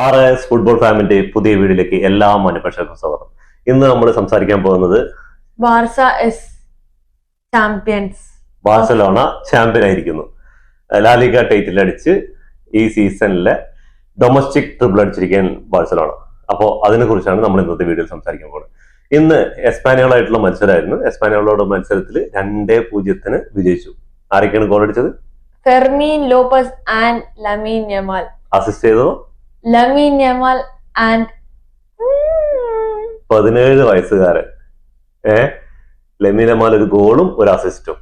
R S football ഫാമിന്റെ പുതിയ വീഡിയോയിലേക്ക് എല്ലാ മനുഷ്യർക്കും സ്വാഗതം. ഇന്ന് നമ്മൾ സംസാരിക്കാൻ പോകുന്നത് Barca is champions. Barcelona champion ആയിരിക്കുന്നു. ലാലിക ടൈറ്റിൽ അടിച്ച് ഈ സീസണിലെ ഡൊമസ്റ്റിക് ട്രിപ്പിൾ അടിച്ചിരിക്കാൻ ബാഴ്സലോണ. അപ്പോൾ അതിനെ കുറിച്ചാണ് നമ്മൾ ഇന്നത്തെ വീഡിയോയിൽ സംസാരിക്കാൻ പോകുന്നത്. ഇന്ന് എസ്പാനിയോളായിട്ടുള്ള മത്സരമായിരുന്നു. എസ്പാനിയോളോട് മത്സരത്തിൽ രണ്ടേ പൂജ്യത്തിന് വിജയിച്ചു. ആരൊക്കെയാണ് ഗോൾ അടിച്ചത്? Fermin Lopez and Lamine Yamal. Assist ചെയ്തതോ? ലമീൻ ഞമാൽ ആൻഡ് പതിനേഴ് വയസ്സുകാരൻ. ഏ? ലെമിനമാൽ ഒരു ഗോളും ഒരു അസിസ്റ്റും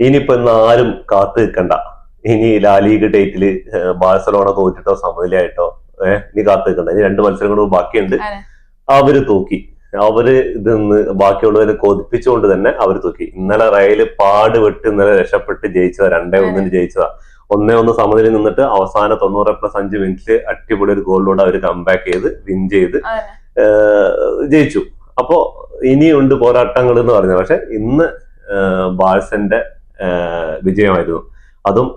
ഇനിയിപ്പോ ഇന്ന് ആരും കാത്തു നിൽക്കണ്ട. ഇനി ലാലീഗ് ഡേറ്റിൽ ബാഴ്സലോണ തോറ്റിട്ടോ സമനിലയായിട്ടോ ഏഹ് ഇനി കാത്തു നിൽക്കണ്ട. ഇനി രണ്ട് മത്സരം കൂടെ ബാക്കിയുണ്ട്. അവർ തൂക്കി. അവർ ഇതിന്ന് ബാക്കിയുള്ളവരെ കൊതിപ്പിച്ചുകൊണ്ട് തന്നെ അവർ തൂക്കി. ഇന്നലെ റയൽ പാടുപെട്ട് ഇന്നലെ രക്ഷപ്പെട്ട് ജയിച്ചതാ രണ്ടേ ഒന്നിന് ജയിച്ചതാ. ഒന്നേ ഒന്ന് സമനില നിന്നിട്ട് അവസാന തൊണ്ണൂറ് പ്ലസ് അഞ്ച് മിനിറ്റിൽ അടിപൊളി ഒരു ഗോളിലൂടെ അവർ കംബാക്ക് ചെയ്ത് വിൻ ചെയ്ത് ജയിച്ചു. അപ്പോ ഇനിയുണ്ട് പോരാട്ടങ്ങൾ എന്ന് പറഞ്ഞു പക്ഷെ ഇന്ന് ബാഴ്സന്റെ വിജയമായിരുന്നു. അതും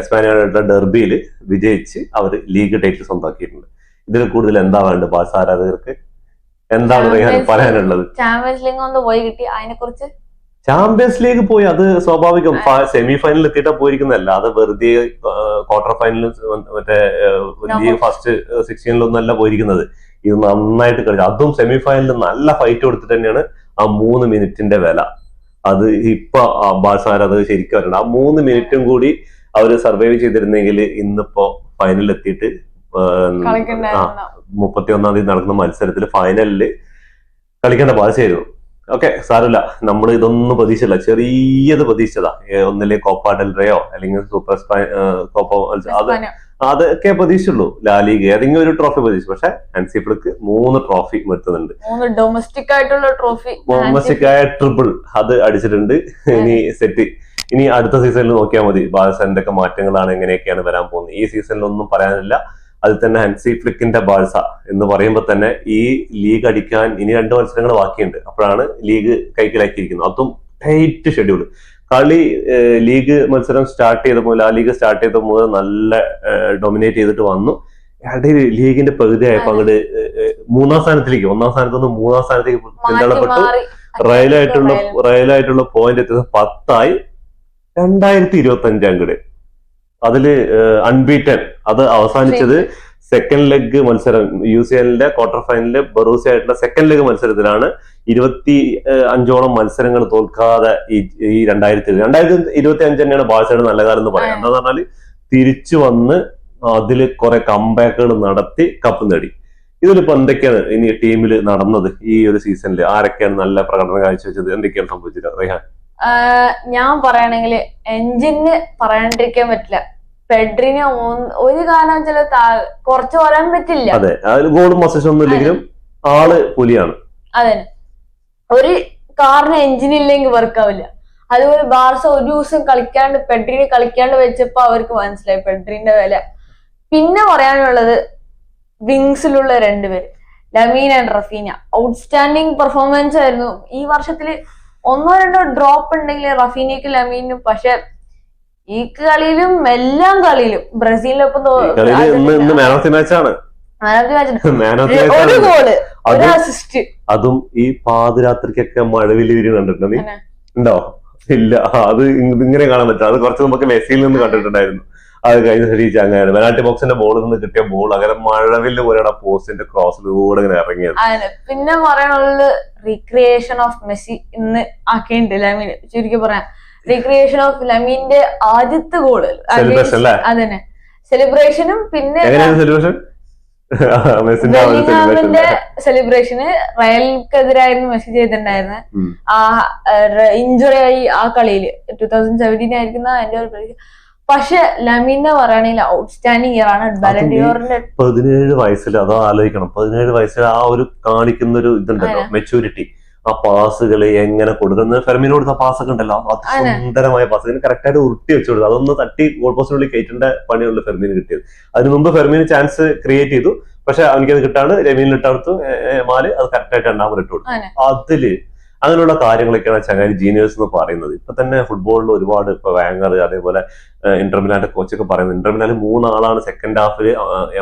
എസ്പാനിയുടെ ഡെർബിയിൽ വിജയിച്ച് അവർ ലീഗ് ടൈറ്റിൽ സ്വന്തമാക്കിയിട്ടുണ്ട്. ഇതിൽ കൂടുതൽ എന്താ വേണ്ടത്? ബാഴ്സ ആരാധകർക്ക്? എന്താണ് പറയാനുള്ളത്? ചാമ്പ്യൻസ് ലീഗ് ഒന്ന് പോയി കിട്ടി. അതിനെ കുറിച്ച് ചാമ്പ്യൻസ് ലീഗ് പോയി അത് സ്വാഭാവികം. സെമി ഫൈനലിൽ എത്തിയിട്ടാ പോയിരിക്കുന്നതല്ല. അത് വെറുതെ ക്വാർട്ടർ ഫൈനലിൽ മറ്റേ. ഫസ്റ്റ് സിക്സ്റ്റീനിലൊന്നല്ല പോയിരിക്കുന്നത്. ഇത് നന്നായിട്ട് കളിച്ചു. അതും സെമി ഫൈനലിൽ നല്ല ഫൈറ്റ് കൊടുത്തിട്ട് തന്നെയാണ് ആ മൂന്ന് മിനിറ്റിന്റെ വില. അത് ഇപ്പൊ ബാഴ്സ അത് ശരിക്കും അറിയണം. ആ മൂന്ന് മിനിറ്റും കൂടി അവർ സർവൈവ് ചെയ്തിരുന്നെങ്കിൽ ഇന്നിപ്പോ ഫൈനലിൽ എത്തിയിട്ട് മുപ്പത്തി ഒന്നാം തീയതി നടക്കുന്ന മത്സരത്തിൽ ഫൈനലിൽ കളിക്കേണ്ട ബാഴ്സയായിരുന്നു ഓക്കെ സാരമില്ല. നമ്മൾ ഇതൊന്നും പ്രതീക്ഷിച്ചില്ല. ചെറിയത് പ്രതീക്ഷിച്ചതാ. ഒന്നിലെ കോപ്പ ഡെൽറയോ അല്ലെങ്കിൽ സൂപ്പർ സ്പൈ കോപ്പ അത് അതൊക്കെ പ്രതീക്ഷിച്ചുള്ളൂ. ലാലിഗ് ഏതെങ്കിലും ഒരു ട്രോഫി പ്രതീക്ഷിച്ചു. പക്ഷെ ഹൻസിഫിൾക്ക് മൂന്ന് ട്രോഫി വരുത്തുന്നുണ്ട് ഡൊമസ്റ്റിക് ആയിട്ടുള്ള ട്രോഫി ഡൊമസ്റ്റിക് ആയ ട്രിപ്പിൾ അത് അടിച്ചിട്ടുണ്ട്. ഇനി സെറ്റ് ഇനി അടുത്ത സീസണിൽ നോക്കിയാൽ മതി. ബാഴ്സ എന്തൊക്കെ മാറ്റങ്ങളാണ് എങ്ങനെയൊക്കെയാണ് വരാൻ പോകുന്നത്. ഈ സീസണിൽ ഒന്നും പറയാനില്ല. അതിൽ തന്നെ ഹൻസി ഫ്ലിക്കിന്റെ ബാഴ്സ എന്ന് പറയുമ്പോൾ തന്നെ ഈ ലീഗ് അടിക്കാൻ ഇനി രണ്ട് മത്സരങ്ങൾ ബാക്കിയുണ്ട്. അപ്പോഴാണ് ലീഗ് കൈക്കലാക്കിയിരിക്കുന്നത്. അതും ടൈറ്റ് ഷെഡ്യൂൾ കളി ലീഗ് മത്സരം സ്റ്റാർട്ട് ചെയ്ത ചെയ്തപ്പോൾ ആ ലീഗ് സ്റ്റാർട്ട് ചെയ്ത മുതൽ നല്ല ഡൊമിനേറ്റ് ചെയ്തിട്ട് വന്നു. ഇടയിൽ ലീഗിന്റെ പകുതി ആയപ്പോൾ അങ്ങോട്ട് മൂന്നാം സ്ഥാനത്തിലേക്ക് ഒന്നാം സ്ഥാനത്ത് നിന്ന് മൂന്നാം സ്ഥാനത്തേക്ക് പിന്തള്ളപ്പെട്ടു. റയലായിട്ടുള്ള. റയലായിട്ടുള്ള പോയിന്റ് എത്തിയത് പത്തായി. രണ്ടായിരത്തി ഇരുപത്തി അഞ്ച് അങ്ങട് അതിൽ അൺബീറ്റൻ അത് അവസാനിച്ചത് സെക്കൻഡ് ലെഗ് മത്സരം. യു സി എല്ലിന്റെ ക്വാർട്ടർ ഫൈനലിൽ ബറൂസി ആയിട്ടുള്ള സെക്കൻഡ് ലെഗ് മത്സരത്തിലാണ് ഇരുപത്തി അഞ്ചോളം മത്സരങ്ങൾ തോൽക്കാതെ ഈ ഈ രണ്ടായിരത്തി രണ്ടായിരത്തി ഇരുപത്തി അഞ്ച് തന്നെയാണ് ബാഴ്സയുടെ നല്ല കാലം എന്ന് പറയാം. എന്താന്ന് പറഞ്ഞാൽ തിരിച്ചു വന്ന് അതിൽ കുറെ കംബാക്കുകൾ നടത്തി കപ്പ് നേടി. ഇതിലിപ്പോ എന്തൊക്കെയാണ് ഇനി ടീമിൽ നടന്നത് ഈ ഒരു സീസണിൽ ആരൊക്കെയാണ് നല്ല പ്രകടനം കാഴ്ചവെച്ചത്? എന്തൊക്കെയാണ് സംഭവിച്ചത്? റെഹാൻ ഞാൻ പറയണെങ്കിൽ എഞ്ചിന് പറയാണ്ടിരിക്കാൻ പറ്റില്ല. പെഡ്രിന് ഒരു കാലം ചില കുറച്ച് പറയാൻ പറ്റില്ല. അതെ അതിൽ ഗോളും ഒന്നും ഇല്ലെങ്കിലും ആൾ പുലിയാണ്. അതെ ഒരു കാറിന് എഞ്ചിൻ ഇല്ലെങ്കിൽ വർക്ക് ആവില്ല. അതുപോലെ ബാർസ ഒരു ദിവസം കളിക്കാണ്ട് പെഡ്രിനെ കളിക്കാണ്ട് വെച്ചപ്പോ അവർക്ക് മനസ്സിലായി പെഡ്രിന്റെ വില. പിന്നെ പറയാനുള്ളത് വിങ്സിലുള്ള രണ്ടുപേര്. Lamine and Raphinha. Outstanding performance ആയിരുന്നു. ഈ വർഷത്തിൽ ഒന്നോ രണ്ടോ ഡ്രോപ്പ് ഉണ്ടെങ്കിൽ റഫീനയ്ക്ക് ലമീനും പക്ഷെ ഈ കളിയിലും എല്ലാ കളിയിലും ബ്രസീലിനൊപ്പം ഒരു ഗോൾ ഒരു അതും അസിസ്റ്റ് അതും ഈ പാതിരാത്രിക്കൊക്കെ മഴവിൽ വിരി കണ്ടിട്ടുണ്ടോ നീ? ഉണ്ടോ? ഇല്ല. അത് ഇങ്ങനെ കാണാൻ പറ്റില്ല. അത് കുറച്ച് നമുക്ക് മെസ്സിയിൽ നിന്ന് കണ്ടിട്ടുണ്ടായിരുന്നു. അത് കഴിഞ്ഞ ശരീരം അങ്ങനെയാണ്. പെനാൾട്ടി ബോക്സിന്റെ ബോളിൽ നിന്ന് കിട്ടിയ ബോൾ അങ്ങനെ മഴവിൽ പോലെയാണ് പോസ്റ്റിന്റെ ക്രോസിലൂടെ ഇങ്ങനെ ഇറങ്ങിയത്. പിന്നെ പറയാനുള്ളത് റീക്രിയേഷൻ ഓഫ് മെസ്സി ഇന്ന് ആക്കിയിട്ടുണ്ട് ലമീൻ. ചുരുക്കി പറയാം. റീക്രിയേഷൻ ഓഫ് ലമീന്റെ ആദ്യത്തെ ഗോൾ? അതന്നെ. സെലിബ്രേഷനും പിന്നെ സെലിബ്രേഷൻ സെലിബ്രേഷന് റയൽക്കെതിരായിരുന്നു മെസ്സി ചെയ്തിട്ടുണ്ടായിരുന്നത്. ആ ഇഞ്ചുറി ആയി ആ കളിയിൽ. ടൂ തൗസൻഡ് സെവന്റീൻ ആയിരിക്കുന്ന എന്റെ ഒരു പക്ഷെ ലമിന പറയുകയാണെങ്കിൽ ഔട്ട്സ്റ്റാൻഡിങ് ഇയർ ആണ്. ബലൻഡിയോറിന്റെ പതിനേഴ് വയസ്സിൽ അതോ ആലോചിക്കണം. പതിനേഴ് വയസ്സിൽ ആ ഒരു കാണിക്കുന്ന ഒരു ഇതുണ്ടല്ലോ മെച്ചൂരിറ്റി ആ പാസുകൾ എങ്ങനെ കൊടുക്കുന്നത് ഫെർമിന് കൊടുത്ത പാസൊക്കെ ഉണ്ടല്ലോ അത് അതെ. സുന്ദരമായ പാസ് കറക്റ്റ് ആയിട്ട് ഉരുട്ടി വെച്ചു കൊടുത്തു അതൊന്ന് തട്ടി ഗോൾ പോസ്റ്റിനുള്ളിൽ കയറ്റേണ്ട പണിയുള്ള ഫെർമിന് കിട്ടിയത്. അതിന് മുമ്പ് ഫെർമിന് ചാൻസ് ക്രിയേറ്റ് ചെയ്തു. പക്ഷെ അവനിക്ക് അത് കിട്ടാണ്ട് ഇട്ടടുത്തു മാൽ അത് കറക്റ്റ് ആയിട്ട് രണ്ടാമത് ഇട്ടു കൊടുത്തു. അതിൽ അങ്ങനെയുള്ള കാര്യങ്ങളൊക്കെയാണ് ചങ്ങാതി ജീനിയേഴ്സ് എന്ന് പറയുന്നത്. ഇപ്പൊ തന്നെ ഫുട്ബോളിൽ ഒരുപാട് ഇപ്പൊ വാങ്ങർ അതേപോലെ ഇന്റർമിലാന്റെ കോച്ചൊക്കെ പറയുന്നത്. ഇന്റർമിലാൽ മൂന്നാളാണ് സെക്കൻഡ് ഹാഫിൽ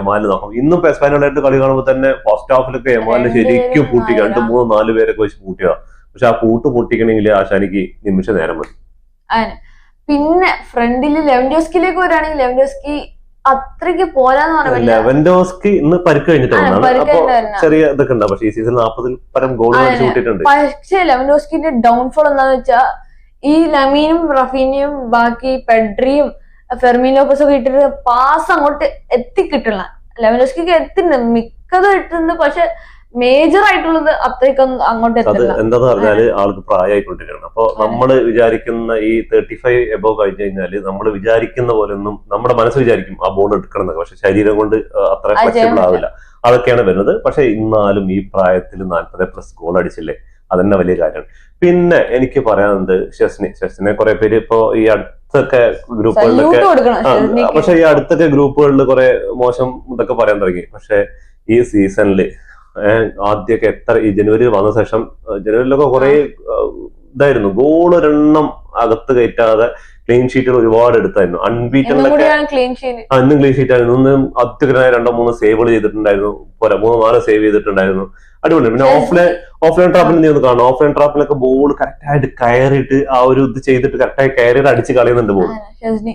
എമാലിന് നോക്കാം ഇന്നും എസ്പാനോളായിട്ട് കളി കാണുമ്പോൾ തന്നെ ഫസ്റ്റ് ഹാഫിലൊക്കെ എമാലിന് ശരിക്കും പൂട്ടി രണ്ട് മൂന്ന് നാല് പേരൊക്കെ വെച്ച് പൂട്ടിയതാണ് പക്ഷെ ആ പൂട്ട് പൊട്ടിക്കണമെങ്കിൽ ആശാനിക്ക് നിമിഷ നേരം മതി പിന്നെ ഫ്രണ്ടിൽ ലെവൻഡോസ്കിലേക്ക് വരാണെങ്കിൽ ലെവൻഡോസ്കി അത്രയ്ക്ക് പോരാന്ന് പറയാൻ ലെവൻഡോസ്കി ഇന്ന് പരിക്ക് അപ്പൊ കഴിഞ്ഞിട്ടായിരുന്നു. ചെറിയ ഇതൊക്കെ ഉണ്ടാവും. പക്ഷെ ഈ സീസൺ നാൽപ്പതിൽ പരം ഗോൾ അടിച്ചു കൂട്ടിയിട്ടുണ്ട്. പക്ഷേ ലെവൻഡോസ്കിന്റെ ഡൗൺഫോൾ എന്താന്ന് വെച്ചാൽ ഈ ലമീനും റഫീനിയും ബാക്കി പെഡ്രിയും ഫെർമീൻ ലോപ്പസ് ഒക്കെ ഇട്ടിട്ട് പാസ് അങ്ങോട്ട് എത്തിക്കിട്ടില്ല ലെവൻഡോസ്കിക്ക് എത്തിണ്ട് മിക്കതും ഇട്ടിട്ടുണ്ട്. പക്ഷെ മേജർ ആയിട്ടുള്ളത് അത്രയ്ക്കൊന്നും അങ്ങോട്ട് അത് എത്തില്ല എന്താന്ന് പറഞ്ഞാൽ ആൾക്ക് പ്രായമായിക്കൊണ്ടിരിക്കണം അപ്പൊ നമ്മൾ വിചാരിക്കുന്ന ഈ തേർട്ടി ഫൈവ് എബോ കഴിഞ്ഞു കഴിഞ്ഞാൽ നമ്മൾ വിചാരിക്കുന്ന പോലെ ഒന്നും നമ്മുടെ മനസ്സ് വിചാരിക്കും ആ ബോൾ എടുക്കണം എന്നൊക്കെ പക്ഷെ ശരീരം കൊണ്ട് അത്ര അത് ഫ്ലെക്സിബിൾ ആവില്ല. അതൊക്കെയാണ് വരുന്നത്. പക്ഷെ ഇന്നാലും ഈ പ്രായത്തിൽ നാൽപ്പത് പ്ലസ് ഗോൾ അടിച്ചില്ലേ? അതന്നെ വലിയ കാര്യമാണ്. പിന്നെ എനിക്ക് പറയാനുണ്ട് ശശിനെ ശശിനെ കുറെ പേര് ഇപ്പോ ഈ അടുത്തൊക്കെ ഗ്രൂപ്പുകളിലൊക്കെ പക്ഷെ ഈ അടുത്തൊക്കെ ഗ്രൂപ്പുകളിൽ കുറെ മോശം ഇതൊക്കെ പറയാൻ തുടങ്ങി. പക്ഷെ ഈ സീസണിൽ ആദ്യമൊക്കെ എത്ര ഈ ജനുവരി വന്ന ശേഷം ജനുവരിയിലൊക്കെ കുറെ ഇതായിരുന്നു. ഗോൾ ഒരെണ്ണം അകത്ത് കയറ്റാതെ ക്ലീൻ ഷീറ്റുകൾ ഒരുപാട് എടുത്തായിരുന്നു. അൺബീറ്റണിലൊക്കെ കൂടിയാണ് ക്ലീൻ ഷീറ്റ് ആയിരുന്നു. ഇന്ന് അത്യുഗ്രനായ രണ്ടോ മൂന്നോ സേവുകൾ ചെയ്തിട്ടുണ്ടായിരുന്നു. പോരാ മൂന്നോ നാലോ സേവ് ചെയ്തിട്ടുണ്ടായിരുന്നു. അടിപൊളി. പിന്നെ ഓഫ്ലൈൻ ഓഫ്ലൈൻ ട്രാപ്പിൽ നീ ഒന്ന് കാണും ഓഫ്ലൈൻ ട്രാപ്പിലൊക്കെ ബോൾ കറക്റ്റ് ആയിട്ട് കയറിയിട്ട് ആ ഒരു ഇത് ചെയ്തിട്ട് കറക്റ്റായി കയറിയിട്ട് അടിച്ച് കളയുന്നുണ്ട് ബോൾ ഷസീനെ.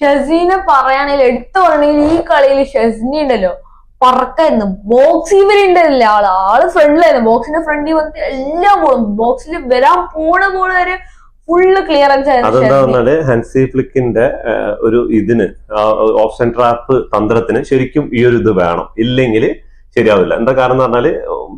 ഷെസീനെ പറയുകയാണെങ്കിൽ എടുത്തു പറഞ്ഞെങ്കിൽ ഈ കളിയിൽ ഷസ്നി ഉണ്ടല്ലോ. പറക്കായിരുന്നു. ബോക്സ് ഇവരുണ്ടല്ലേ ആൾ ആൾ ഫ്രണ്ടിലായിരുന്നു ബോക്സിന്റെ ഫ്രണ്ടിൽ വന്നിട്ട് എല്ലാം പോളും ബോക്സിൽ വരാൻ പോണ പോണ വരെ ഫുള്ള് ക്ലിയറൻസ് ആയിരുന്നു അതെന്താ ഷെസ്നി. പറഞ്ഞാൽ ഹൻസി ഫ്ലിക്കിന്റെ ഒരു ഇതിന് ഓപ്ഷൻ ട്രാപ്പ് തന്ത്രത്തിന് ശരിക്കും ഈ ഒരു ഇത് വേണം. ഇല്ലെങ്കിൽ ശരിയാവില്ല. എന്താ കാരണം എന്ന് പറഞ്ഞാൽ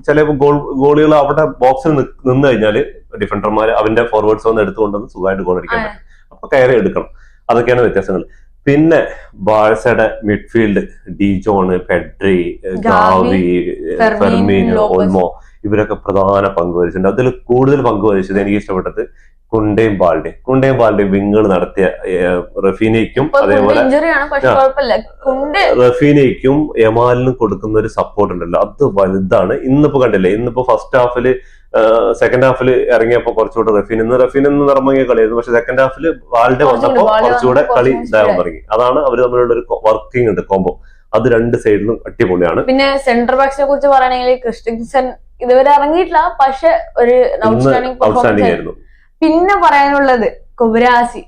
ചില ഗോൾ ഗോളികൾ അവിടെ ബോക്സിൽ നിന്ന് കഴിഞ്ഞാൽ ഡിഫൻഡർമാർ അവന്റെ ഫോർവേഡ്സ് ഒന്ന് എടുത്തുകൊണ്ടുവന്ന് സുഖമായിട്ട് ഗോൾ അടിക്കാൻ. പറ്റും. അപ്പൊ കയറി എടുക്കണം. അതൊക്കെയാണ് വ്യത്യാസങ്ങൾ പിന്നെ ബാഴ്സയുടെ midfield De Jong Pedri Gavi Fermin, Fermin Olmo ഇവരൊക്കെ പ്രധാന പങ്ക് വഹിച്ചിട്ടുണ്ട്. അതിൽ കൂടുതൽ പങ്ക് വഹിച്ചത് എനിക്ക് ഇഷ്ടപ്പെട്ടത് കുണ്ടയും ബാൾഡയും കുണ്ടയും ബാൾഡയും വിങ്ങൾ നടത്തിയ റഫീനയ്ക്കും അതേപോലെ റഫീനയ്ക്കും യമാലിനും കൊടുക്കുന്ന ഒരു സപ്പോർട്ട് ഉണ്ടല്ലോ. അത് വലുതാണ്. ഇന്നിപ്പോ കണ്ടില്ലേ? ഇന്നിപ്പോ ഫസ്റ്റ് ഹാഫിൽ സെക്കൻഡ് ഹാഫിൽ ഇറങ്ങിയപ്പോ കുറച്ചുകൂടെ റഫീൻ ഇന്ന് റഫീൻ എന്ന് ഇറങ്ങിയ കളിയായിരുന്നു. പക്ഷെ സെക്കൻഡ് ഹാഫിൽ വാൾഡെ വന്നപ്പോ കുറച്ചുകൂടെ കളി ഇതാകാൻ തുടങ്ങി. അതാണ് അവർ തമ്മിലുള്ള ഒരു വർക്കിംഗ് ഉണ്ട് കോംബോ അത് രണ്ട് സൈഡിലും അടിപൊളിയാണ്. പിന്നെ സെന്റർ ബാക്സിനെ കുറിച്ച് പറയുകയാണെങ്കിൽ ക്രിസ്ത്യൻസൺ ഇതുവരെ ഇറങ്ങിയിട്ടില്ല. പക്ഷെ ഒരു ഔട്ട്സ്റ്റാൻഡിംഗ് പെർഫോമൻസ് ആയിരുന്നു. പിന്നെ പറയാനുള്ളത് കുബരാസി.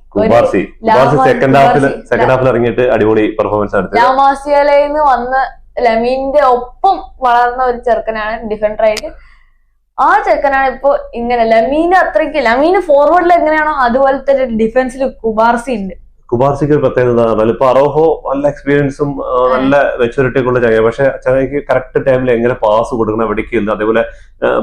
സെക്കൻഡ് ഹാഫിൽ സെക്കൻഡ് ഹാഫിൽ ഇറങ്ങിയിട്ട് അടിപൊളി പെർഫോമൻസ് ലാമാസിയലയിൽ നിന്ന് വന്ന് ലമീന്റെ ഒപ്പം വളർന്ന ഒരു ചെറുക്കനാണ് ഡിഫൻഡർ ആയിട്ട്. ആ ചെറുക്കനാണ് ഇപ്പൊ ഇങ്ങനെ ലമീന് അത്രയ്ക്ക് ലമീന് ഫോർവേഡിൽ എങ്ങനെയാണോ അതുപോലെ തന്നെ ഡിഫൻസിൽ കുബാർസി ഉണ്ട്. കുബാർസിക്ക് ഒരു പ്രത്യേകത എന്താ ഇപ്പൊ അറോഹോ നല്ല എക്സ്പീരിയൻസും നല്ല മെച്ചൂരിറ്റി ഒക്കെ ഉള്ള ചങ്ങ പക്ഷെ ചങ്ങയ്ക്ക് കറക്റ്റ് ടൈമിൽ എങ്ങനെ പാസ് കൊടുക്കണം വെടിക്കില്ല അതേപോലെ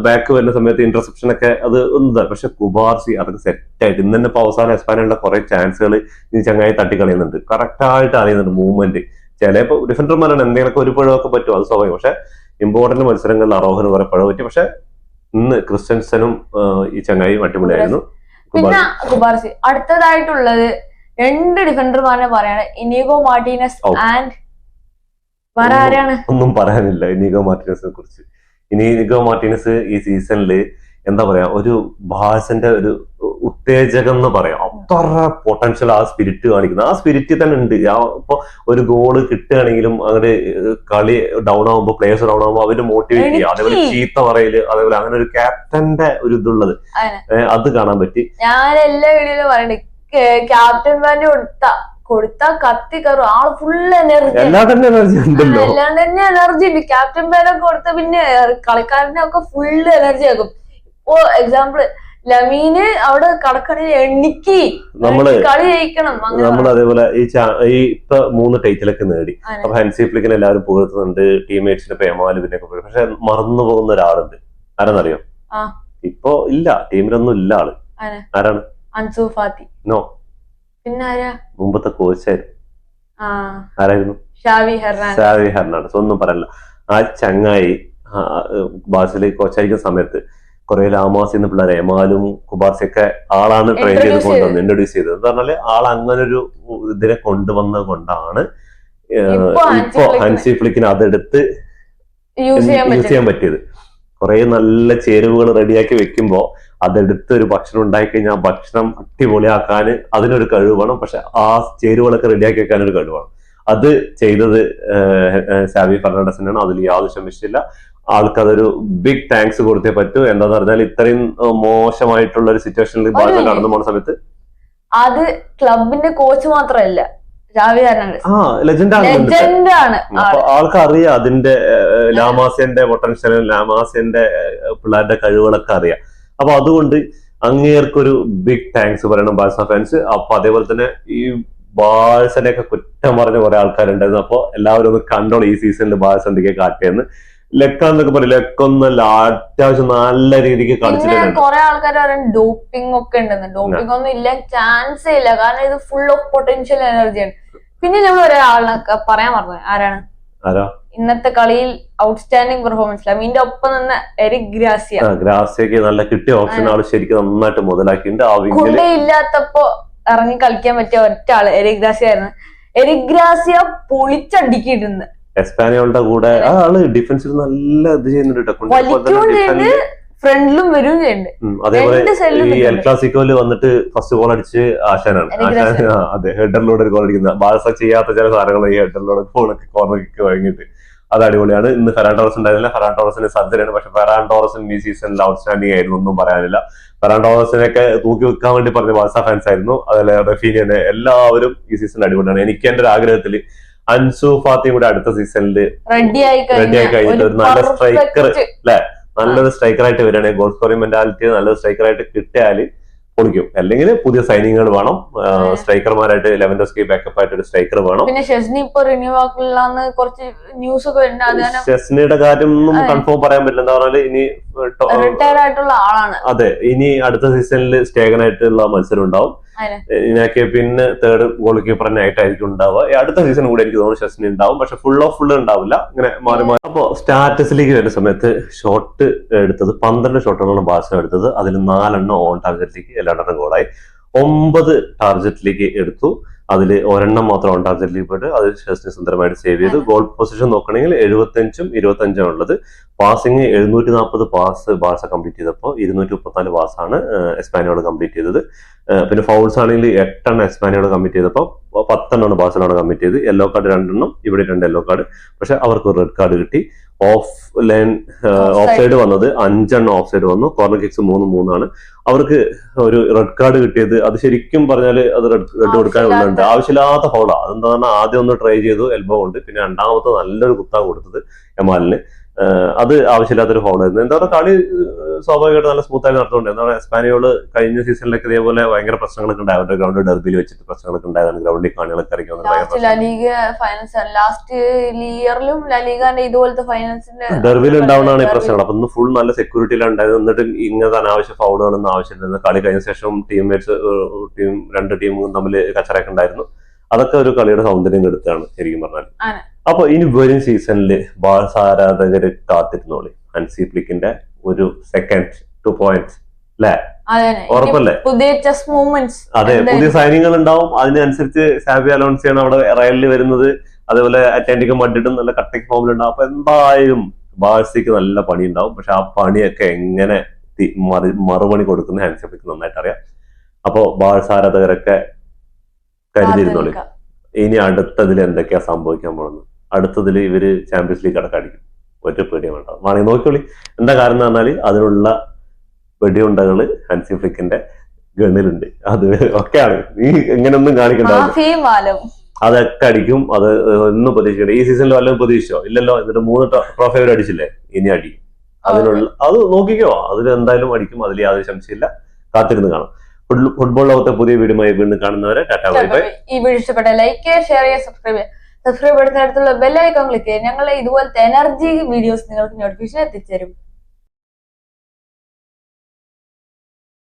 ബാക്ക് വരുന്ന സമയത്ത് ഇന്റർസെപ്ഷൻ ഒക്കെ അത് ഒന്നും പക്ഷെ കുബാർസി അതൊക്കെ സെറ്റ് ആയിട്ട് ഇന്ന് തന്നെ ഇപ്പൊ അവസാനം എസ്പാനുള്ള കുറെ ചാൻസുകൾ ഈ ചങ്ങായി തട്ടിക്കളയുന്നുണ്ട്. കറക്റ്റ് ആയിട്ട് അറിയുന്നുണ്ട് മൂവ്മെന്റ് ചിലപ്പോ ഡിഫൻഡർമാരാണ് എന്തെങ്കിലുമൊക്കെ ഒരു പഴമൊക്കെ പറ്റും അത് സ്വാഭാവികം. പക്ഷെ ഇമ്പോർട്ടന്റ് മത്സരങ്ങളിൽ അറോഹന് കുറെ പിഴവ് പറ്റി. പക്ഷെ ഇന്ന് ക്രിസ്ത്യൻസനും ഈ ചങ്ങായി അടിപൊളിയായിരുന്നു. പിന്നെ കുമാർസി കുബാർസി അടുത്തതായിട്ടുള്ളത് രണ്ട് ഡിഫൻഡർമാരെ പറയാണ്. ഇനിഗോ മാർട്ടീനസ് ആൻഡ് വേറെ ആരാണ്? ഒന്നും പറയാനില്ല. ഇനിഗോ മാർട്ടീനസിനെ കുറിച്ച്. ഇനിഗോ മാർട്ടീനസ് ഈ സീസണിൽ എന്താ പറയാ ഒരു ബാഴ്സന്റെ ഒരു ഉത്തേജകം എന്ന് പറയാം. അത്ര പൊട്ടൻഷ്യൽ ആ സ്പിരിറ്റ് കാണിക്കുന്നത് ആ സ്പിരിറ്റ് തന്നെ ഉണ്ട്. ഇപ്പൊ ഒരു ഗോൾ കിട്ടുകയാണെങ്കിലും അങ്ങനെ കളി ഡൗൺ ആവുമ്പോൾ പ്ലേയേഴ്സ് ഡൗൺ ആകുമ്പോൾ അവർ മോട്ടിവേറ്റ് ചെയ്യുക. അതേപോലെ ചീത്ത പറയൽ അതേപോലെ അങ്ങനെ ഒരു ക്യാപ്റ്റന്റെ ഒരു ഇതുള്ളത്. അത്. കാണാൻ പറ്റി. ഞാൻ എല്ലാ വീഡിയോയിലും പറയണേ ക്യാപ്റ്റൻ ബാൻഡ് കൊടുത്ത കൊടുത്ത കത്തി കയറും. ആൾ ഫുൾ എനർജി അല്ലാണ്ട് തന്നെ എനർജി ഉണ്ട്. ക്യാപ്റ്റൻ ബാനൊക്കെ കൊടുത്ത പിന്നെ കളിക്കാരനെ ഒക്കെ ഫുള്ള് എനർജി ആക്കും. ഇപ്പൊ എക്സാമ്പിൾ ലമീന് അവിടെ കടക്കണിൽ എണ്ണിക്ക് നമ്മൾ കളി ജയിക്കണം. നമ്മൾ അതേപോലെ ഈ ഈ ഇപ്പൊ മൂന്ന് ടൈറ്റിലൊക്കെ നേടി. അപ്പൊ ഹൻസി ഫ്ലിക്കിനെ എല്ലാവരും പുകഴ്ത്തുന്നുണ്ട്. ടീംമേറ്റ്സിന്റെ പേമാൽ പിന്നെ പക്ഷെ മറന്നു പോകുന്ന ഒരാളുണ്ട്. ആരാന്നറിയോ. ഇപ്പൊ ഇല്ല. ടീമിലൊന്നും ഇല്ല ആൾ. ആരാണ്? Ansu Fati. നോ. പിന്നെ ആരാ മുമ്പത്തെ കോച്ചായിരുന്നു. ആരായിരുന്നു? Xavi Hernan. ഷാവി ഹെർണാണ്ടസ് ഒന്നും പറയല്ല. ആ ചങ്ങായി ബാസിലേക്ക് കോച്ചായിരിക്കുന്ന സമയത്ത് കുറെ ലാമാസി എന്ന പിള്ളേരെ എമാലും കുബാർസി ഒക്കെ ആളാണ് ട്രെയിൻ ചെയ്ത് കൊണ്ടുവന്നത് ഇൻട്രൊഡ്യൂസ് ചെയ്തത്. എന്ന് പറഞ്ഞാൽ ആൾ അങ്ങനെ ഒരു ഇതിനെ കൊണ്ടുവന്നത് കൊണ്ടാണ് ഇപ്പോ ഹൻസി ഫ്ലിക്കിന് അതെടുത്ത് യൂസ് ചെയ്യാൻ പറ്റിയത്. കുറെ നല്ല ചേരുവകൾ റെഡിയാക്കി വെക്കുമ്പോൾ അതെടുത്ത് ഒരു ഭക്ഷണം ഉണ്ടാക്കി കഴിഞ്ഞാൽ ആ ഭക്ഷണം അടിപൊളിയാക്കാൻ അതിനൊരു കഴിവ് വേണം. പക്ഷെ ആ ചേരുവകളൊക്കെ റെഡിയാക്കി വെക്കാൻ ഒരു കഴിവ് വേണം. അത് ചെയ്തത് സാബി ഫെർണാണ്ടസിനാണ് അതിൽ യാതൊരു ശ്രമിച്ചില്ല ആൾക്കതൊരു ബിഗ് താങ്ക്സ് കൊടുത്തേ പറ്റൂ. എന്താന്ന് പറഞ്ഞാൽ ഇത്രയും മോശമായിട്ടുള്ള ഒരു സിറ്റുവേഷനിൽ കടന്നു പോകുന്ന സമയത്ത്? അത് ക്ലബിന്റെ കോച്ച് മാത്രമല്ല. ജാവി ഹെർണാണ്ടസ് ആ ലെജൻഡ് ആണ് മുന്നിട്ട്. ലെജൻഡ് ആണ്. അപ്പൊ ആൾ. ആൾക്ക് അറിയാം അതിന്റെ ലാമാസിന്റെ പൊട്ടൻഷ്യൽ ലാമാസിന്റെ പിള്ളേരുടെ കഴിവുകളൊക്കെ അറിയാം. അപ്പൊ അതുകൊണ്ട് അങ്ങേർക്കൊരു ബിഗ് താങ്ക്സ് പറയണം ബാഴ്സ ഫാൻസ് അപ്പൊ അതേപോലെ തന്നെ ഈ ബാഴ്സനെയൊക്കെ കുറ്റം പറഞ്ഞ കുറെ ആൾക്കാരുണ്ടായിരുന്നു. അപ്പൊ എല്ലാവരും ഒന്ന് കണ്ടോളൂ ഈ സീസണിൽ ബാഴ്സ എന്തൊക്കെ കാട്ടിയെന്ന്. ലെക്ക എന്നൊക്കെ പറയും. ലെക്കൊന്നല്ല അത്യാവശ്യം നല്ല രീതിക്ക് കളിച്ചിട്ടുണ്ട്. കുറെ ആൾക്കാർ പറയും ഡോപ്പിംഗ് ഒക്കെ ഉണ്ടെന്ന്. ഡോപ്പിംഗ് ഒന്നും ഇല്ല ചാൻസേ ഇല്ല. കാരണം ഇത് ഫുൾ ഓഫ് പൊട്ടൻഷ്യൽ എനർജിയാണ് പിന്നെ നമ്മൾ ഒരാളിനൊക്കെ പറയാൻ പറഞ്ഞു ആരാണ്? ആരാ? ഇന്നത്തെ കളിയിൽ ഔട്ട്സ്റ്റാൻഡിംഗ് പെർഫോമൻസ് ഒപ്പം നിന്ന് എരിക് ഗ്രാസിയ. ഗ്രാസിയക്ക് നല്ല കിട്ടിയ ഓപ്ഷൻ ആൾ ശരിക്കും നന്നായിട്ട് മുതലാക്കിയിട്ടുണ്ട് ആ വിങ്ങിൽ ഇല്ലാത്തപ്പോ ഇറങ്ങി കളിക്കാൻ പറ്റിയ ഒറ്റ ആൾ എരിക് ഗ്രാസിയ ആയിരുന്നു. എരിക് ഗ്രാസിയ പൊളിച്ചടിക്കിട്ടുണ്ട് എസ്പാനിയോളുടെ കൂടെ ആ ആൾ ഡിഫൻസിൽ നല്ല ഇത് ചെയ്യുന്നുണ്ട് ഫ്രണ്ടിലും വരും അതേപോലെ ഈ എൽ. ക്ലാസിക്കോയിൽ വന്നിട്ട് ഫസ്റ്റ് ഗോൾ അടിച്ച് ആശാനാണ് ആശാൻ അതെ ഹെഡറിലൂടെ ഒരു ഗോൾ അടിക്കുന്ന ബാഴ്സ ചെയ്യാത്ത ചില സാധനങ്ങൾ ഈ ഹെഡറിലൂടെ ഗോളൊക്കെ കോർണർ കിക്ക് വഴങ്ങിയിട്ട്. അത് അടിപൊളിയാണ്. ഇന്ന് ഫെറാൻ ടോറസ് ഉണ്ടായിരുന്നില്ല. ഫെറാൻ ടോറസിന് സർജറിയാണ്. പക്ഷെ ഫെറാൻ ടോറസിന് ഈ സീസണിൽ ഔട്ട്സ്റ്റാൻഡിംഗ് ആയിരുന്നു. ഒന്നും പറയാനില്ല. ഫെറാൻ ടോറസിനെയൊക്കെ തൂക്കി വെക്കാൻ വേണ്ടി പറഞ്ഞ ബാഴ്സ ഫാൻസ് ആയിരുന്നു. അതുപോലെ റഫീനിയനെ എല്ലാവരും ഈ സീസൺ അടിപൊളിയാണ്. എനിക്ക് എന്റെ ഒരു ആഗ്രഹത്തിൽ അൻസു ഫാത്തിയും കൂടെ അടുത്ത സീസണിൽ റെഡി ആയി കഴിഞ്ഞിട്ട് ഒരു നല്ല സ്ട്രൈക്കർ perfect നല്ലൊരു സ്ട്രൈക്കറായിട്ട് വരികയാണെങ്കിൽ ഗോൾ സ്കോറിംഗ് മെന്റാലിറ്റി നല്ലൊരു സ്ട്രൈക്കറായിട്ട് കിട്ടിയാൽ പൊളിക്കും. അല്ലെങ്കിൽ പുതിയ സൈനിങ്ങുകൾ വേണം. സ്ട്രൈക്കർമാരായിട്ട് ലെവൻഡസ്കി ബാക്കപ്പ് ആയിട്ട് ഒരു സ്ട്രൈക്കർ വേണം. പിന്നെ ഷെസ്നി ഇപ്പൊ റിന്യൂ ആക്കില്ലാന്ന് കുറച്ച് ന്യൂസ് ഒക്കെ ഷെസ്നിയുടെ കാര്യം ഒന്നും കൺഫേം പറയാൻ പറ്റില്ല. എന്താ പറഞ്ഞാൽ ഇനി ആയിട്ടുള്ള അതെ ഇനി അടുത്ത സീസണിൽ സ്റ്റേഗനായിട്ടുള്ള മത്സരം ഉണ്ടാവും. ഇതിനൊക്കെ പിന്നെ തേർഡ് ഗോൾ കീപ്പർ തന്നെ ആയിട്ടായിരിക്കും ഉണ്ടാവുക. ഈ അടുത്ത സീസൺ കൂടെ എനിക്ക് തോന്നുന്നു ശശിനി ഉണ്ടാവും. പക്ഷെ ഫുൾ ഓഫ് ഫുൾ ഉണ്ടാവില്ല. ഇങ്ങനെ മാറി മാറി. അപ്പോൾ സ്റ്റാറ്റസിലേക്ക് വരുന്ന സമയത്ത് ഷോട്ട് എടുത്തത് പന്ത്രണ്ട് ഷോട്ടുകളാണ് ബാഴ്സ എടുത്തത്. അതിൽ നാലെണ്ണം ഓൺ ടാർഗറ്റിലേക്ക് രണ്ടെണ്ണം ഗോളായി ഒമ്പത് ടാർഗറ്റിലേക്ക് എടുത്തു. അതിൽ ഒരെണ്ണം മാത്രം ഉണ്ടാകും പോയിട്ട് അത് ഷെസ്നി സുന്ദരമായിട്ട് സേവ് ചെയ്തു. ഗോൾ പൊസിഷൻ നോക്കണമെങ്കിൽ എഴുപത്തഞ്ചും ഇരുപത്തഞ്ചും ഉള്ളത്. പാസിങ് എഴുന്നൂറ്റി നാൽപ്പത് പാസ് ബാഴ്സ കംപ്ലീറ്റ് ചെയ്തപ്പോൾ ഇരുന്നൂറ്റി മുപ്പത്തിനാല് പാസ്സാണ് എസ്പാനിയോട് കംപ്ലീറ്റ് ചെയ്തത്. പിന്നെ ഫൗൾസ് ആണെങ്കിൽ എട്ടെണ്ണം എസ്പാനിയോട് കമ്മിറ്റ് ചെയ്തപ്പോൾ പത്തെണ്ണമാണ് ബാഴ്സലോണ കമ്മിറ്റ് ചെയ്ത്. യെല്ലോ കാർഡ് രണ്ടെണ്ണം ഇവിടെ രണ്ട് യെല്ലോ കാർഡ് പക്ഷെ അവർക്ക് ഒരു റെഡ് കാർഡ് കിട്ടി. ഓഫ് ലൈൻ ഓഫ് സൈഡ് വന്നത് അഞ്ചെണ്ണം ഓഫ് സൈഡ് വന്നു. കോർണർ കിക്സ് മൂന്ന് മൂന്നാണ്. അവർക്ക് ഒരു റെഡ് കാർഡ് കിട്ടിയത്. അത് ശരിക്കും പറഞ്ഞാൽ അത് റെഡ് റെഡ് കൊടുക്കാനുള്ളുണ്ട് ആവശ്യമില്ലാത്ത ഫൗളാണ് അതെന്താ പറഞ്ഞാൽ ആദ്യം ഒന്ന് ട്രൈ ചെയ്തു എൽബോ കൊണ്ട്. പിന്നെ രണ്ടാമത്തെ നല്ലൊരു കുത്താ കൊടുത്തത് എമാലിന് അത് ആവശ്യമില്ലാത്തൊരു ഫൗളായിരുന്നു എന്താ പറയുക കളി സ്വാഭാവികമായിട്ട് നല്ല സ്മൂത്തായി നടത്തുന്നുണ്ട് എന്താ പറയുക എസ്പാനിയോൾ കഴിഞ്ഞ സീസണിലൊക്കെ ഇതേപോലെ ഭയങ്കര പ്രശ്നങ്ങളൊക്കെ ഉണ്ടായി അവരുടെ ഗ്രൗണ്ട് ഡെർബിയിൽ വെച്ചിട്ട് പ്രശ്നങ്ങളൊക്കെ ഉണ്ടായതാണ് ഗ്രൗണ്ടിൽ കാണികളൊക്കെ ഫൈനൽസ് ലാസ്റ്റ് ഇയറിലും ലലീഗാന്റെ ഇതുപോലത്തെ ഫൈനൽസ് ഡെർബിയിൽ ഉണ്ടാവുന്നതാണ് ഈ പ്രശ്നങ്ങൾ. അപ്പൊ ഇന്ന് ഫുൾ നല്ല സെക്യൂരിറ്റിയിലാണ് ഉണ്ടായത്. എന്നിട്ട് ഇങ്ങനത്തെ അനാവശ്യ ഫൗളുകളൊന്നും ആവശ്യമില്ല. കളി കഴിഞ്ഞ ശേഷം ടീംമേറ്റ്സ് ടീം രണ്ട് ടീമും തമ്മിൽ കച്ചറയൊക്കെ ഉണ്ടായിരുന്നു. അതൊക്കെ ഒരു കളിയുടെ സൗന്ദര്യം കെടുത്താണ് ശരിക്കും പറഞ്ഞാൽ ആണ്. അപ്പൊ ഇനി വരും സീസണിൽ ബാഴ്സ ആരാധകർ കാത്തിരുന്നോളി. ഹൻസി ഫ്ലിക്കിന്റെ ഒരു സെക്കൻഡ് ടു പോയിന്റ് അല്ലേ ഉറപ്പല്ലേ? പുതിയ ചെസ് മൂവ്മെന്റ്സ് അതെ പുതിയ സൈനിങ്ങൾ ഉണ്ടാവും അതിനനുസരിച്ച് സാബി അലോൺസിയാണ് അവിടെ റയലിൽ വരുന്നത്. അതേപോലെ അറ്റ്ലാന്റിക് മഡിട്ടും നല്ല കട്ടക്ക് ഫോമിലുണ്ടാവും അപ്പൊ എന്തായാലും ബാഴ്സയ്ക്ക് നല്ല പണി ഉണ്ടാവും പക്ഷെ ആ പണിയൊക്കെ എങ്ങനെ മറുപണി കൊടുക്കുന്ന ഹാൻസിഫിക്ക് നന്നായിട്ട് അറിയാം. അപ്പോ ബാഴ്സ ആരാധകരൊക്കെ കരുതിയിരുന്നോളി. ഇനി അടുത്തതിൽ എന്തൊക്കെയാ സംഭവിക്കാൻ പോകുന്നത്? അടുത്തതിൽ ഇവർ ചാമ്പ്യൻസ് ലീഗ് അടക്കടിക്കും ഒറ്റ പേടിയും വേണ്ട വേണമെങ്കിൽ നോക്കിക്കോളി. എന്താ കാരണം എന്ന് പറഞ്ഞാൽ അതിനുള്ള വെടിയുണ്ടകൾ ഹൻസി ഫ്ലിക്കിന്റെ ഗണ്ണിലുണ്ട്. അത് ഒക്കെയാണ്. നീ എങ്ങനെയൊന്നും കാണിക്കണ്ട. അതൊക്കെ അടിക്കും. അത് ഒന്നും പ്രതീക്ഷിക്കണ്ട. ഈ സീസണിൽ വല്ലതും പ്രതീക്ഷിച്ചോ? ഇല്ലല്ലോ. എന്നിട്ട് മൂന്ന് ട്രോഫി അവർ അടിച്ചില്ലേ? ഇനി അടിക്കും അതിനുള്ള അത് നോക്കിക്കോ. അതിൽ എന്തായാലും അടിക്കും. അതിൽ യാതൊരു സംശയമില്ല കാത്തിരുന്ന് കാണാം. ഫുട്ബോൾ ലോകത്തെ പുതിയ വീടുമായി വീണ്ടും കാണുന്നവരെ ടാറ്റ ബൈ ബൈ. ഈ വീഡിയോ ഇഷ്ടപ്പെട്ട ലൈക്ക് ഷെയർ ചെയ്യുക സബ്സ്ക്രൈബ് ചെയ്യുക. സബ്സ്ക്രൈബ് അടുത്തുള്ള ബെല്ലൈക്കൺ ക്ലിക്ക് ചെയ്യുക ഞങ്ങളുടെ ഇതുപോലത്തെ എനർജി വീഡിയോസ് നിങ്ങൾക്ക് നോട്ടിഫിക്കേഷൻ എത്തിച്ചേരും.